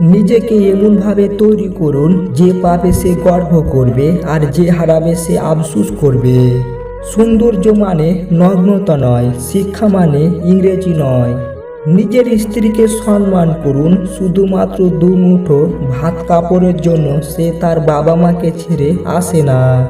নিজেকে এমনভাবে তৈরি করুন যে পাবে সে গর্ব করবে আর যে হারাবে সে আফসুস করবে। সৌন্দর্য মানে নগ্নতা নয়, শিক্ষা মানে ইংরেজি নয়। নিজের স্ত্রীকে সম্মান করুন, শুধুমাত্র দু মুঠো ভাত কাপড়ের জন্য সে তার বাবা মাকে ছেড়ে আসে না।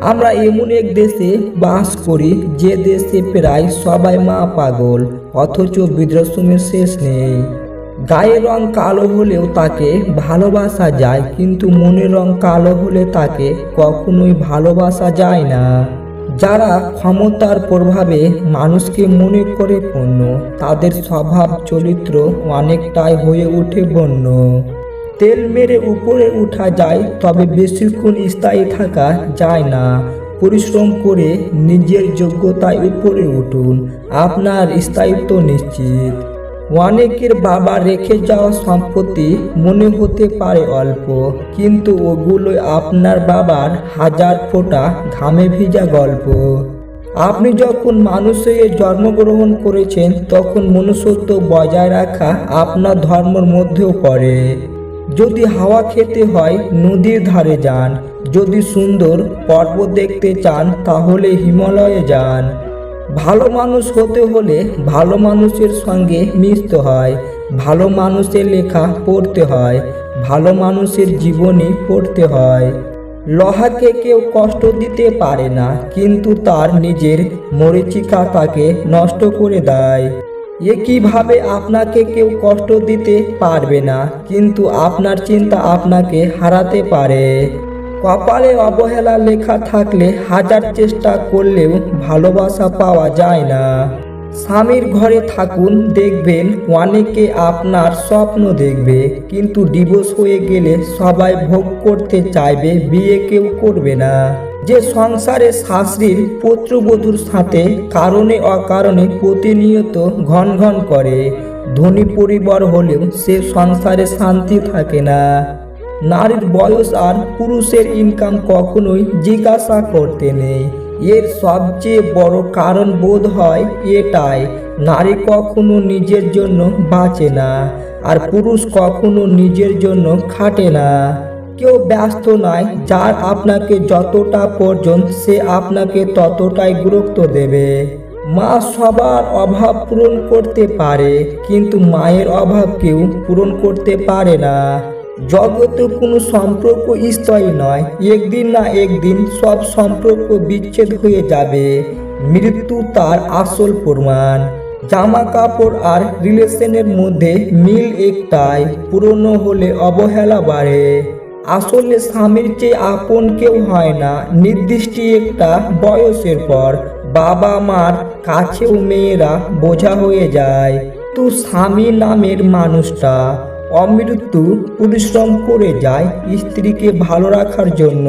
আমরা এমন এক দেশে বাস করি, যে দেশে প্রায় সবাই মা পাগল, অথচ বৃদ্ধাশ্রমের শেষ নেই। গায়ের রং কালো হলেও তাকে ভালোবাসা যায়, কিন্তু মনের রং কালো হলে তাকে কখনোই ভালোবাসা যায় না। যারা ক্ষমতার প্রভাবে মানুষকে মনে করে পণ্য, তাদের স্বভাব চরিত্র অনেকটাই হয়ে ওঠে বন্য। তেল মেরে উপরে উঠা যায়, তবে বেশিক্ষণ স্থায়ী থাকা যায় না। পরিশ্রম করে নিজের যোগ্যতায় উপরে উঠুন, আপনার স্থায়িত্ব নিশ্চিত। অনেকের বাবা রেখে যাওয়া সম্পত্তি মনে হতে পারে অল্প, কিন্তু ওগুলো আপনার বাবার হাজার ফোঁটা ঘামে ভিজা গল্প। আপনি যখন মানুষ হয়ে জন্মগ্রহণ করেছেন, তখন মনুষ্যত্ব বজায় রাখা আপনার ধর্মের মধ্যেও পড়ে। যদি হাওয়া খেতে হয়, নদীর ধারে যান। যদি সুন্দর পর্বত দেখতে চান, তাহলে হিমালয়ে যান। ভালো মানুষ হতে হলে ভালো মানুষের সঙ্গে মিশতে হয়। ভালো মানুষের লেখা পড়তে হয়। ভালো মানুষের জীবনী পড়তে হয়। লোহাকে কেউ কষ্ট দিতে পারে না, কিন্তু তার নিজের মরিচিকা তাকে নষ্ট করে দেয়। একইভাবে আপনাকে কেউ কষ্ট দিতে পারবে না, কিন্তু আপনার চিন্তা আপনাকে হারাতে পারে। কপালে অবহেলা লেখা থাকলে হাজার চেষ্টা করলেও ভালোবাসা পাওয়া যায় না। স্বামীর ঘরে থাকুন, দেখবেন অনেকে আপনার স্বপ্ন দেখবে, কিন্তু ডিভোর্স হয়ে গেলে সবাই ভোগ করতে চাইবে, বিয়ে কেউ করবে না। যে সংসারে শাশুড়ির পুত্রবধূর সাথে কারণে অকারণে প্রতিনিয়ত ঘন ঘন করে, ধনী পরিবার হলেও সে সংসারে শান্তি থাকে না। নারীর বয়স আর পুরুষের ইনকাম কখনোই জিজ্ঞাসা করতে নেই। এর সবচেয়ে বড় কারণ বোধ হয় এটাই, নারী কখনো নিজের জন্য বাঁচে না, আর পুরুষ কখনো নিজের জন্য খাটে না। কেউ ব্যস্ত নয়, যার আপনাকে যতটা পর্যন্ত সে আপনাকে ততটাই গুরুত্ব দেবে। মা সবার অভাব পূরণ করতে পারে, কিন্তু মায়ের অভাব কেউ পূরণ করতে পারে না। জগতে কোনো সম্পর্ক স্থায়ী নয়। একদিন না একদিন সব সম্পর্ক বিচ্ছেদ হয়ে যাবে। মৃত্যু তার আসল প্রমাণ। জামা কাপড় আর রিলেশনের মধ্যে মিল একটাই, পুরনো হলে অবহেলা বাড়ে। আসলে স্বামীর চেয়ে আপন কেউ হয় না। নির্দিষ্ট একটা বয়সের পর বাবা মার কাছেও মেয়েরা বোঝা হয়ে যায়। তো স্বামী নামের মানুষটা অমৃত্যু পরিশ্রম করে যায় স্ত্রীকে ভালো রাখার জন্য।